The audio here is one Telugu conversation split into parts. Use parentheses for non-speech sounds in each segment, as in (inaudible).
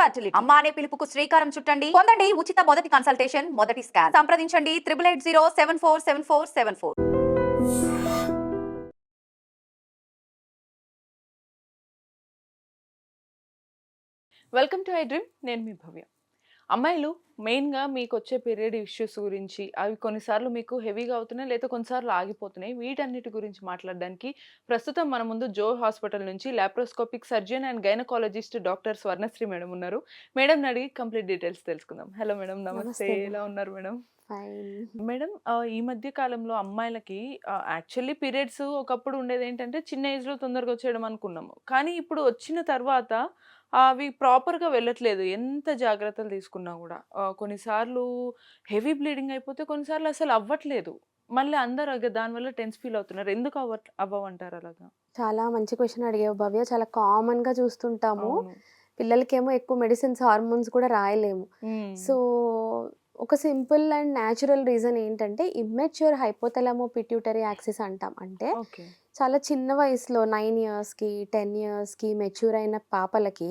ఫర్టిలిటీ అమ్మ అనే పిలుపుకు శ్రీకారం చుట్టండి. పొందండి ఉచిత మొదటి కన్సల్టేషన్ మొదటి స్కాన్ సంప్రదించండి triple eight zero seven four seven four seven four welcome to I dream నేను మీ భవ్య. అమ్మాయిలు మెయిన్గా మీకు వచ్చే పీరియడ్ ఇష్యూస్ గురించి అవి కొన్నిసార్లు మీకు హెవీగా అవుతున్నాయి లేదా కొన్నిసార్లు ఆగిపోతున్నాయి. వీటన్నిటి గురించి మాట్లాడడానికి ప్రస్తుతం మన ముందు జో హాస్పిటల్ నుంచి laparoscopic surgeon and gynaecologist doctor Swarnasri madam ఉన్నారు. మేడం అడిగి కంప్లీట్ డీటెయిల్స్ తెలుసుకుందాం. హలో మేడం నమస్తే. ఎలా ఉన్నారు మేడం? మేడం ఈ మధ్య కాలంలో అమ్మాయిలకి యాక్చువల్లీ పీరియడ్స్ ఒకప్పుడు ఉండేది ఏంటంటే చిన్న ఏజ్లో తొందరగా వచ్చేయడం అనుకున్నాము. కానీ ఇప్పుడు వచ్చిన తర్వాత అవి ప్రాపర్గా వెళ్ళట్లేదు. ఎంత జాగ్రత్తలు తీసుకున్నా కూడా. కొన్నిసార్లు హెవీ బ్లీడింగ్ అయిపోతే కొన్నిసార్లు అసలు అవ్వట్లేదు. మళ్ళీ అందరూ దానివల్ల టెన్స్ ఫీల్ అవుతున్నారు. ఎందుకు అవ్వ అవ్వమంటారు అలాగా? చాలా మంచి క్వశ్చన్ అడిగావు భవ్య. చాలా కామన్గా చూస్తుంటాము. పిల్లలకేమో ఎక్కువ మెడిసిన్స్ హార్మోన్స్ కూడా రాయలేము. సో ఒక సింపుల్ అండ్ న్యాచురల్ రీజన్ ఏంటంటే ఇమ్మెచ్యూర్ హైపోథలమో పిట్యూటరీ యాక్సిస్ అంటాం. అంటే చాలా చిన్న వయసులో నైన్ ఇయర్స్కి టెన్ ఇయర్స్కి మెచ్యూర్ అయిన పాపలకి.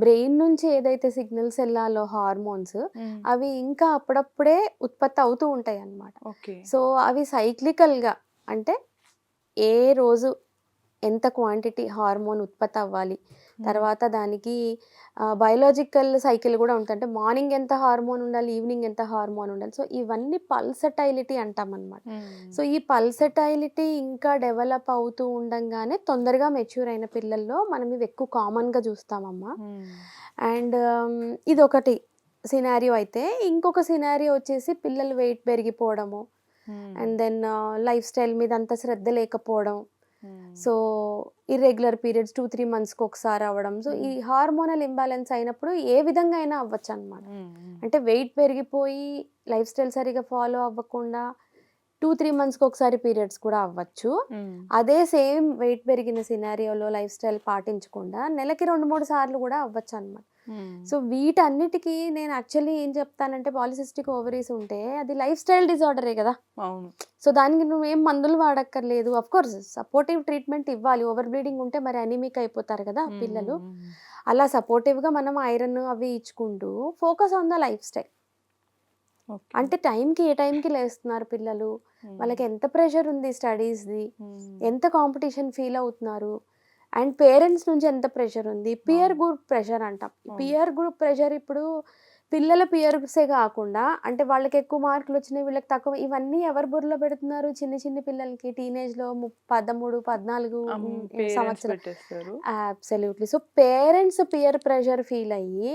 బ్రెయిన్ నుంచి ఏదైతే సిగ్నల్స్ వెళ్ళాలో హార్మోన్స్. అవి ఇంకా అప్పుడప్పుడే ఉత్పత్తి అవుతూ ఉంటాయి అన్నమాట ఓకే సో అవి సైక్లికల్గా అంటే ఏ రోజు ఎంత క్వాంటిటీ హార్మోన్ ఉత్పత్తి అవ్వాలి తర్వాత దానికి బయోలాజికల్ సైకిల్ కూడా ఉంటుంది. అంటే మార్నింగ్ ఎంత హార్మోన్ ఉండాలి ఈవినింగ్ ఎంత హార్మోన్ ఉండాలి. సో ఇవన్నీ పల్సటైలిటీ అంటాం అనమాట సో ఈ పల్సటైలిటీ ఇంకా డెవలప్ అవుతూ ఉండంగానే తొందరగా మెచ్యూర్ అయిన పిల్లల్లో మనం ఇవి ఎక్కువ కామన్గా చూస్తామమ్మా. అండ్ ఇది ఒకటి సినారియో అయితే ఇంకొక సినారియో వచ్చేసి పిల్లలు వెయిట్ పెరిగిపోవడము. అండ్ దెన్ లైఫ్ స్టైల్ మీద అంత శ్రద్ధ లేకపోవడం. So irregular periods two three మంత్స్కి ఒకసారి అవ్వడం. సో ఈ హార్మోనల్ ఇంబ్యాలెన్స్ అయినప్పుడు ఏ విధంగా అయినా అవ్వచ్చు అనమాట అంటే వెయిట్ పెరిగిపోయి లైఫ్ స్టైల్ సరిగా ఫాలో అవ్వకుండా టూ త్రీ మంత్స్కి ఒకసారి పీరియడ్స్ కూడా అవ్వచ్చు. అదే సేమ్ వెయిట్ పెరిగిన సినారియోలో లైఫ్ స్టైల్ పాటించకుండా నెలకి రెండు మూడు సార్లు కూడా అవ్వచ్చు అనమాట సో వీటన్నిటికీ నేను యాక్చువల్లీ ఏం చెప్తానంటే పాలిసిస్టిక్ ఓవరీస్ ఉంటే అది లైఫ్ స్టైల్ డిజార్డరే కదా. అవును. సో దానికి నువ్వేం మందులు వాడక్కర్లేదు. అఫ్ కోర్స్ సపోర్టివ్ ట్రీట్మెంట్ ఇవ్వాలి. ఓవర్ బ్లీడింగ్ ఉంటే మరి అనిమిక్ అయిపోతారు కదా పిల్లలు. అలా సపోర్టివ్గా మనం ఐరన్ అవి ఇచ్చుకుంటూ focus on the lifestyle. అంటే టైంకి ఏ టైంకి లేస్తున్నారు పిల్లలు. వాళ్ళకి ఎంత ప్రెషర్ ఉంది స్టడీస్ది. ఎంత కాంపిటీషన్ ఫీల్ అవుతున్నారు? అండ్ పేరెంట్స్ నుంచి ఎంత ప్రెషర్ ఉంది పియర్. గ్రూప్ ప్రెషర్ అంటాం. పియర్ గ్రూప్ ప్రెషర్ ఇప్పుడు పిల్లల పియర్సే కాకుండా అంటే వాళ్ళకి ఎక్కువ మార్కులు వచ్చినాయి వీళ్ళకి తక్కువ ఇవన్నీ ఎవరు బుర్రలో పెడుతున్నారు? చిన్న చిన్న పిల్లలకి టీనేజ్లో పదమూడు పద్నాలుగు సంవత్సరాలు. Absolutely so parents peer pressure feel అయ్యి.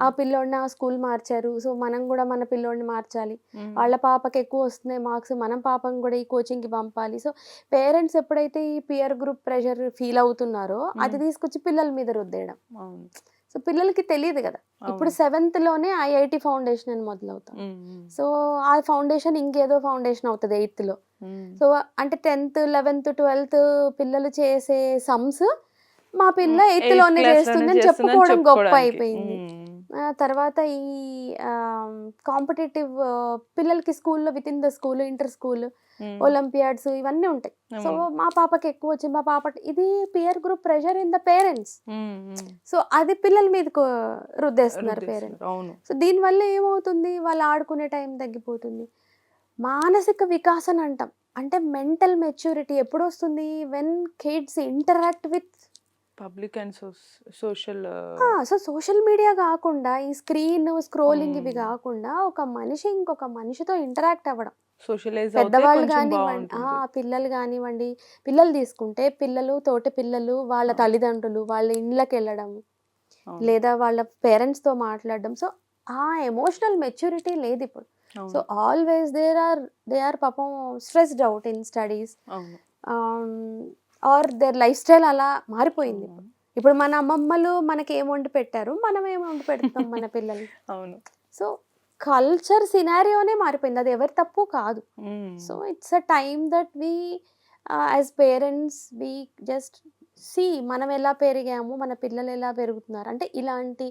ఆ పిల్లోడిని ఆ స్కూల్ మార్చారు. సో మనం కూడా మన పిల్లోడిని మార్చాలి. వాళ్ళ పాపకి ఎక్కువ వస్తున్నాయి మార్క్స్ మనం పాపం కూడా ఈ కోచింగ్కి పంపాలి. సో పేరెంట్స్ ఎప్పుడైతే ఈ పియర్ గ్రూప్ ప్రెషర్ ఫీల్ అవుతున్నారో అది. తీసుకొచ్చి పిల్లల మీద రుద్దేయడం. సో పిల్లలకి తెలియదు కదా ఇప్పుడు అవును. సెవెంత్లోనే ఐఐటి ఫౌండేషన్ అని మొదలవుతాం. సో ఆ ఫౌండేషన్ ఇంకేదో ఫౌండేషన్ అవుతుంది ఎయిత్లో మ్మ్. సో అంటే టెన్త్ లెవెన్త్ ట్వెల్త్ పిల్లలు చేసే సమ్స్ మా పిల్ల. ఎయిత్లోనే లోనే చేస్తుందని చెప్పుకోవడం గొప్ప. అయిపోయింది తర్వాత ఈ కాంపిటేటివ్ పిల్లలకి స్కూల్లో with in the school inter school. Olympiads ఇవన్నీ ఉంటాయి. సో. మా పాపకి ఎక్కువ వచ్చింది మా పాప ఇది peer group pressure in the parents. So అది పిల్లల మీదకు రుద్దేస్తున్నారు పేరెంట్స్ సో దీనివల్ల ఏమవుతుంది? వాళ్ళు ఆడుకునే టైం తగ్గిపోతుంది. మానసిక వికాసం అంటాం అంటే మెంటల్ మెచ్యూరిటీ ఎప్పుడు వస్తుంది when kids interact with public and social so social media కాకుండా ఈ స్క్రీన్ స్క్రోలింగ్ ఇవి. కాకుండా ఒక మనిషి ఇంకొక మనిషితో ఇంటరాక్ట్ అవ్వడం సోషలైజ్ పెద్దవాళ్ళు కానివ్వండి పిల్లలు కానివ్వండి పిల్లలు తీసుకుంటే పిల్లలు తోటి పిల్లలు వాళ్ళ. తల్లిదండ్రులు వాళ్ళ ఇండ్లకి వెళ్ళడం. లేదా వాళ్ళ పేరెంట్స్తో మాట్లాడడం సో ఆ ఎమోషనల్ మెచ్యూరిటీ లేదు ఇప్పుడు. So always there are they are పాపం stressed out in studies or their lifestyle అలా మారిపోయింది. ఇప్పుడు మన అమ్మమ్మలు మనకి ఏం వండి పెట్టారు? మనం ఏం వండి పెడతాం మన (laughs) పిల్లలు? అవును. సో కల్చర్ సినారియోనే మారిపోయింది. అది ఎవరి తప్పు కాదు. So it's a time that we as parents we just see మనం ఎలా పెరిగాము మన పిల్లలు ఎలా పెరుగుతున్నారు. అంటే ఇలాంటి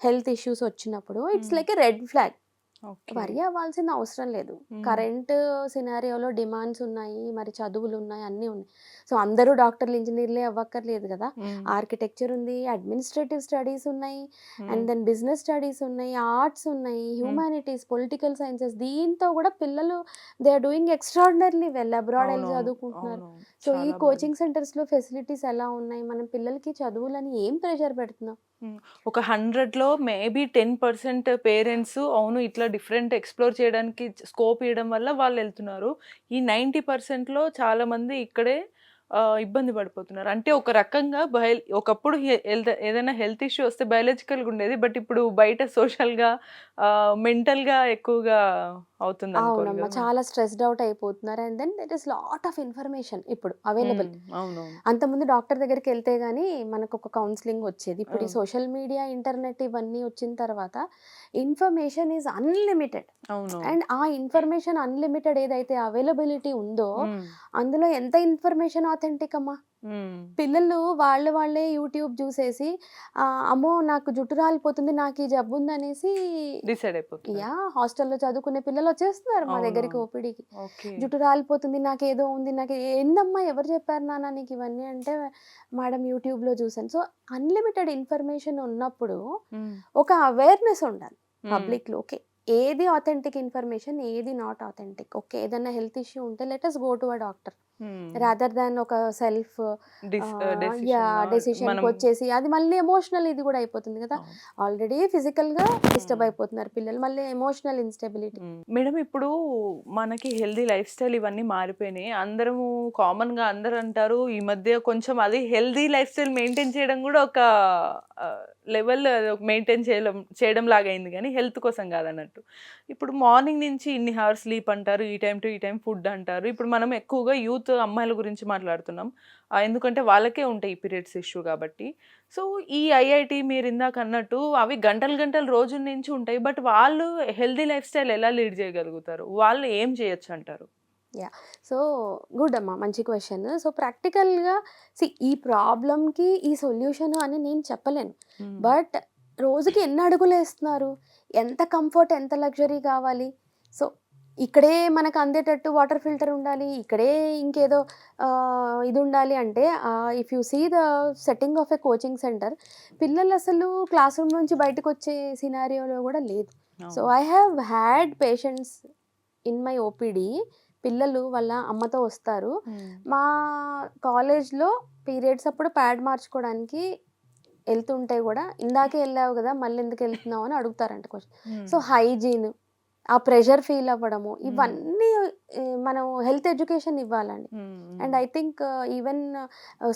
హెల్త్ ఇష్యూస్ వచ్చినప్పుడు it's. Like a red flag worry అవ్వాల్సిన అవసరం లేదు. కరెంట్ సినారియోలో డిమాండ్స్ ఉన్నాయి మరి చదువులు ఉన్నాయి అన్నీ ఉన్నాయి. సో అందరూ డాక్టర్లు ఇంజనీర్లే అవ్వక్కర్లేదు కదా. ఆర్కిటెక్చర్ ఉంది అడ్మినిస్ట్రేటివ్ స్టడీస్ ఉన్నాయి. అండ్ దెన్ బిజినెస్ స్టడీస్ ఉన్నాయి ఆర్ట్స్ ఉన్నాయి హ్యూమానిటీస్ పొలిటికల్ సైన్సెస్ దీంతో కూడా పిల్లలు they are doing extraordinarily well. Abroad వెళ్ళి చదువుకుంటున్నారు. సో ఈ కోచింగ్ సెంటర్స్లో ఫెసిలిటీస్ ఎలా ఉన్నాయి? మనం పిల్లలకి చదువులని ఏం ప్రెషర్ పెడుతున్నాం ఒక హండ్రెడ్లో మేబీ టెన్ పర్సెంట్ పేరెంట్స్ అవును ఇట్లా డిఫరెంట్ ఎక్స్ప్లోర్ చేయడానికి స్కోప్ ఇవ్వడం వల్ల వాళ్ళు వెళ్తున్నారు. ఈ నైంటీ పర్సెంట్లో చాలామంది ఇక్కడే ఇబ్బంది పడిపోతున్నారు. అంటే ఒక రకంగా బయో ఒకప్పుడు హెల్త్ ఏదైనా హెల్త్ ఇష్యూ వస్తే బయాలజికల్గా ఉండేది బట్ ఇప్పుడు బయట సోషల్గా మెంటల్గా ఎక్కువగా అవుతుంది అవునమ్మా. చాలా స్ట్రెస్డ్ అవుట్ అయిపోతున్నారు. And then that is lot of information ఇప్పుడు అవైలబుల్. అంతకుముందు డాక్టర్ దగ్గరికి వెళ్తే గానీ మనకు ఒక కౌన్సిలింగ్ వచ్చేది. ఇప్పుడు ఈ. సోషల్ మీడియా ఇంటర్నెట్ ఇవన్నీ వచ్చిన తర్వాత ఇన్ఫర్మేషన్ ఈజ్ అన్లిమిటెడ్. అండ్ ఆ ఇన్ఫర్మేషన్ అన్లిమిటెడ్ ఏదైతే అవైలబిలిటీ ఉందో అందులో ఎంత ఇన్ఫర్మేషన్ ఆథెంటిక్ అమ్మా పిల్లలు వాళ్ళు వాళ్ళే యూట్యూబ్ చూసేసి అమ్మో నాకు జుట్టు రాలిపోతుంది నాకు ఈ జబ్బు ఉందనేసి డిసైడ్ అయిపోతుంది యా హాస్టల్లో చదువుకునే పిల్లలు వచ్చేస్తున్నారు మా దగ్గరికి. ఓపీడీకి. జుట్టు రాలిపోతుంది నాకు ఏదో ఉంది నాకు ఏందమ్మా ఎవరు చెప్పారు నాన్న నీకు ఇవన్నీ అంటే మేడం యూట్యూబ్లో చూసాను సో అన్లిమిటెడ్ ఇన్ఫర్మేషన్ ఉన్నప్పుడు ఒక అవేర్నెస్ ఉండాలి ఉమ్, పబ్లిక్లో. ఓకే ఏది ఆథెంటిక్ ఇన్ఫర్మేషన్ ఏది నాట్ ఆథెంటిక్ ఓకే ఏదైనా హెల్త్ ఇష్యూ ఉంటే let's go to a doctor. Rather than ఒక సెల్ఫ్ డిస్- ఆ, decision యా ఆ, డెసిషన్కి మనం- వచ్చేసి అది మళ్ళీ ఎమోషనల్ ఇది కూడా అయిపోతుంది కదా. ఆల్రెడీ ఫిజికల్గా డిస్టర్బ్ Hmm. అయిపోతున్నారు పిల్లలు మళ్ళీ ఎమోషనల్ ఇన్స్టెబిలిటీ. మేడం ఇప్పుడు మనకి హెల్దీ లైఫ్ స్టైల్ ఇవన్నీ మారిపోయినాయి అందరము కామన్గా అందరు అంటారు ఈ మధ్య కొంచెం అది హెల్దీ లైఫ్ స్టైల్ మెయింటైన్ చేయడం కూడా ఒక లెవెల్ మెయింటైన్ చేయడం చేయడం లాగా అయింది కానీ హెల్త్ కోసం కాదన్నట్టు ఇప్పుడు మార్నింగ్ నుంచి ఇన్ని హవర్స్ స్లీప్ అంటారు ఈ టైం టు ఈ టైం ఫుడ్ అంటారు ఇప్పుడు మనం ఎక్కువగా యూత్ అమ్మాయిల గురించి మాట్లాడుతున్నాం. ఎందుకంటే వాళ్ళకే ఉంటాయి ఈ పీరియడ్స్ ఇష్యూ కాబట్టి. సో ఈ ఐఐటి మీరు ఇందాక అన్నట్టు అవి గంటలు గంటలు రోజు నుంచి ఉంటాయి. బట్ వాళ్ళు హెల్దీ లైఫ్ స్టైల్ ఎలా లీడ్ చేయగలుగుతారు? వాళ్ళు ఏం చేయొచ్చు అంటారు? సో గుడ్ అమ్మా. మంచి క్వశ్చన్. సో ప్రాక్టికల్గా సి ఈ ప్రాబ్లమ్కి ఈ సొల్యూషన్ అని నేను చెప్పలేను. బట్ రోజుకి ఎన్ని అడుగులు వేస్తున్నారు? ఎంత కంఫర్ట్ ఎంత లగ్జరీ కావాలి? సో ఇక్కడే మనకు అందేటట్టు వాటర్ ఫిల్టర్ ఉండాలి ఇక్కడే ఇంకేదో ఇది ఉండాలి అంటే if you see the setting of a coaching centre పిల్లలు అసలు క్లాస్ రూమ్ నుంచి బయటకు వచ్చే సినారియోలో కూడా లేదు. So I have had patients in my OPD పిల్లలు వాళ్ళ అమ్మతో వస్తారు. మా కాలేజ్లో పీరియడ్స్ అప్పుడు ప్యాడ్ మార్చుకోవడానికి వెళ్తుంటే కూడా ఇందాకే వెళ్ళావు కదా మళ్ళీ ఎందుకు వెళ్తున్నావు అని అడుగుతారంట క్వశ్చన్ సో హైజీన్ ఆ ప్రెషర్ ఫీల్ అవ్వడము ఇవన్నీ మనం హెల్త్ ఎడ్యుకేషన్ ఇవ్వాలండి. అండ్ ఐ థింక్ ఈవెన్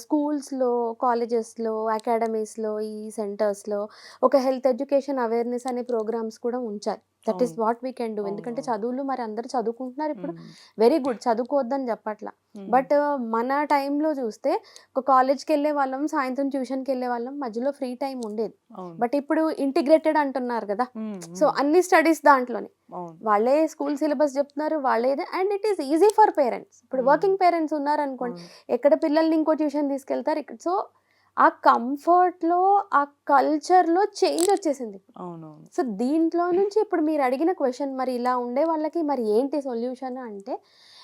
స్కూల్స్లో కాలేజెస్లో అకాడమీస్లో ఈ సెంటర్స్లో ఒక హెల్త్ ఎడ్యుకేషన్ అవేర్నెస్ అనే ప్రోగ్రామ్స్ కూడా ఉంచాలి. That is. What we can do. ఎందుకంటే. చదువులు మరి అందరు చదువుకుంటున్నారు ఇప్పుడు. Very good. చదువుకోవద్దని చెప్పట్లా. బట్ మన టైంలో చూస్తే ఒక కాలేజ్కి వెళ్ళే వాళ్ళం సాయంత్రం ట్యూషన్కి వెళ్ళే వాళ్ళం మధ్యలో ఫ్రీ టైం ఉండేది. బట్ ఇప్పుడు ఇంటిగ్రేటెడ్ అంటున్నారు కదా. సో అన్ని స్టడీస్ దాంట్లోనే. వాళ్ళే స్కూల్ సిలబస్ చెప్తున్నారు వాళ్ళే and it is easy for parents. ఇప్పుడు. వర్కింగ్ పేరెంట్స్ ఉన్నారనుకోండి ఎక్కడ పిల్లల్ని ఇంకో ట్యూషన్ తీసుకెళ్తారు ఇక్కడ సో ఆ కంఫర్ట్లో ఆ కల్చర్లో చేంజ్ వచ్చేసింది. అవునవును. సో దీంట్లో నుంచి ఇప్పుడు మీరు అడిగిన క్వశ్చన్ మరి ఇలా ఉండే వాళ్ళకి మరి ఏంటి సొల్యూషన్ అంటే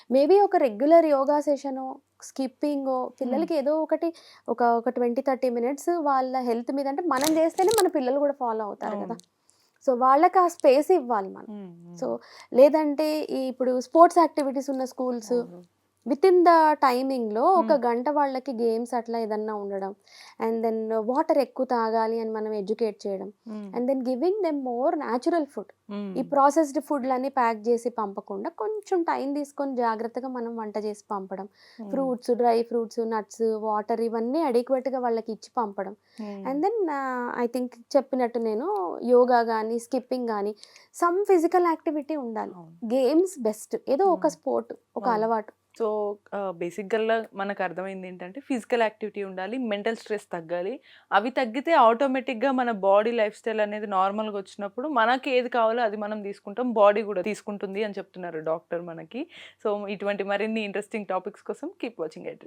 మేబీ ఒక రెగ్యులర్ యోగా సెషను స్కిప్పింగో పిల్లలకి ఏదో ఒకటి ఒక ఒక ట్వంటీ థర్టీ మినిట్స్ వాళ్ళ హెల్త్ మీద అంటే మనం చేస్తేనే మన పిల్లలు కూడా ఫాలో అవుతారు కదా. సో వాళ్ళకి ఆ స్పేస్ ఇవ్వాలి మనం. సో లేదంటే ఈ ఇప్పుడు స్పోర్ట్స్ యాక్టివిటీస్ ఉన్న స్కూల్స్ విత్ ఇన్ ద టైమింగ్లో ఒక. గంట వాళ్ళకి గేమ్స్ అట్లా ఏదన్నా ఉండడం. అండ్ దెన్ వాటర్ ఎక్కువ తాగాలి అని మనం ఎడ్యుకేట్ చేయడం. And then giving them more natural food ఈ ప్రాసెస్డ్ ఫుడ్లన్నీ ప్యాక్ చేసి పంపకుండా కొంచెం టైం తీసుకొని జాగ్రత్తగా మనం వంట చేసి పంపడం. Fruits dry fruits nuts water ఇవన్నీ అడిక్వేట్గా వాళ్ళకి ఇచ్చి పంపడం. అండ్ దెన్ ఐ థింక్ చెప్పినట్టు నేను యోగా కానీ స్కిప్పింగ్ కానీ సమ్ ఫిజికల్ యాక్టివిటీ ఉండాలి. గేమ్స్ బెస్ట్ ఏదో ఒక. స్పోర్ట్ ఒక అవును. అలవాటు. సో బేసిక్గా మనకు అర్థమైంది ఏంటంటే ఫిజికల్ యాక్టివిటీ ఉండాలి మెంటల్ స్ట్రెస్ తగ్గాలి. అవి తగ్గితే ఆటోమేటిక్గా మన బాడీ లైఫ్ స్టైల్ అనేది నార్మల్గా వచ్చినప్పుడు మనకి ఏది కావాలో అది మనం తీసుకుంటాం బాడీ కూడా తీసుకుంటుంది అని చెప్తున్నారు డాక్టర్ మనకి. సో ఇటువంటి మరిన్ని ఇంట్రెస్టింగ్ టాపిక్స్ కోసం కీప్ వాచింగ్ ఐ